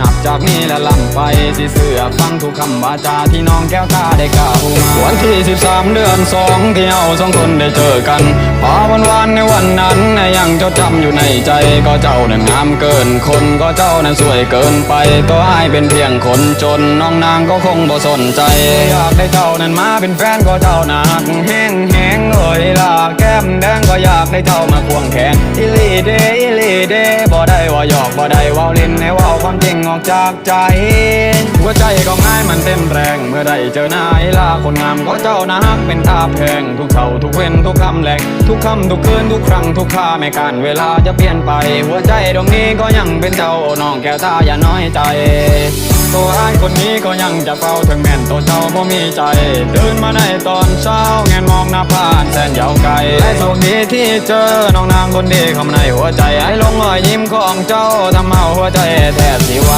นับจากนี้และล่ำไปสิเสือฟังทุกคำวาจาที่น้องแก้วตาได้กล่าวมาวันที่ 13 เดือนสองที่เอาสองคนได้เจอกันพอวันวานในวันนั้นยังจดจำอยู่ในใจก็เจ้านั้นงามเกินคนก็เจ้านั้นสวยเกินไปตัวอายเป็นเพียงคนจนน้องนางก็คงบ่สนใจอยากได้เจ้านั้นมาเป็นแฟนก็เจ้านักแห้งแห้งเอ่ยล่ะแก้มแดงก็อยากได้เจ้ามาควงแขนอิลีเดอิลีเดบ่ได้ว่าหยอกบ่ได้ว่าเล่นให้เว่า ความจริงออกจากใจ หัวใจก็ง่ายมันเต้นแรง เมื่อได้เจอหน้าไอ้ลาคนงามก็เจ้านะฮักเป็นท่าแพง ทุกเท่าทุกเว้นทุกคำแหลกทุกคำทุกคืนทุกครั้งทุกค่าไม่การเวลาจะเปลี่ยนไป หัวใจดวงนี้ก็ยังเป็นเจ้าน้องแก้วตาอย่าน้อยใจตัวอ้ายคนนี้ก็ยังจะเฝ้าถึงแม่นตัวเจ้าบ่มีใจตื่นมาในตอนเช้าแงนมองหน้าผ่านแสนยาว และโชคดีที่เจอน้องนางคนดีคำในหัวใจไอ้ลงรอยยิ้มของเจ้าทำเอาหัวใจแทบสิวา